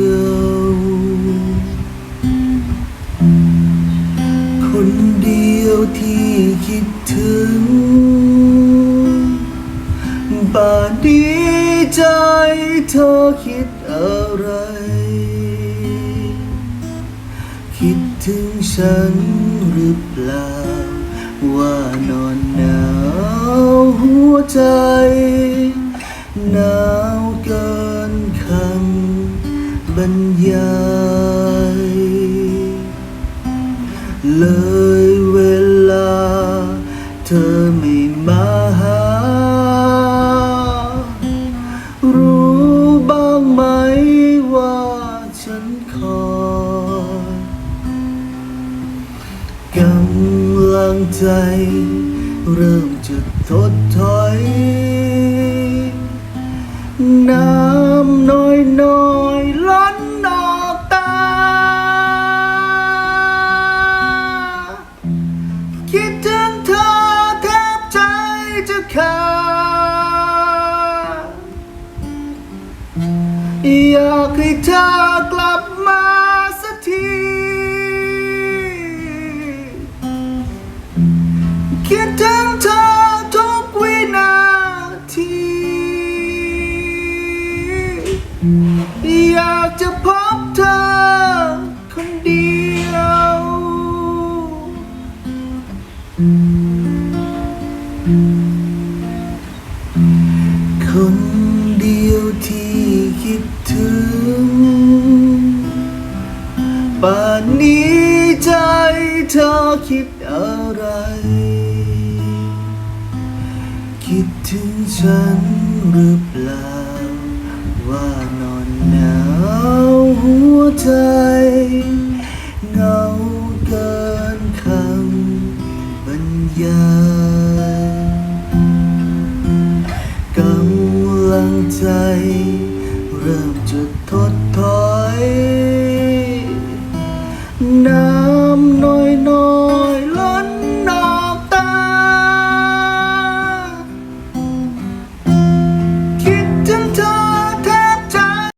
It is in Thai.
ว คิดถึงบาดดีใจเธอคิดอะไร คิดถึงฉันหรือเปล่า ว่านอนหนาวหัวใจ หนาวเกินคำบรรยายเำลังใจ เริ่มจะทดถอย น้ำน้อยน้อยล้นออกตา คิดถึงเธอแทบใจจะขาดอยากให้เธอกลับ คิดถึงเธอทุกวินาที อยากจะพบเธอคนเดียว คนเดียวที่คิดถึงป่านนี้ใจเธอคิดอะไร คิดถึงฉันหรือเปล่า ว่านอนหนาวหัวใจเงาเกินคำบรรยายกำลังใจเริ่มจะทดถอย น้ำน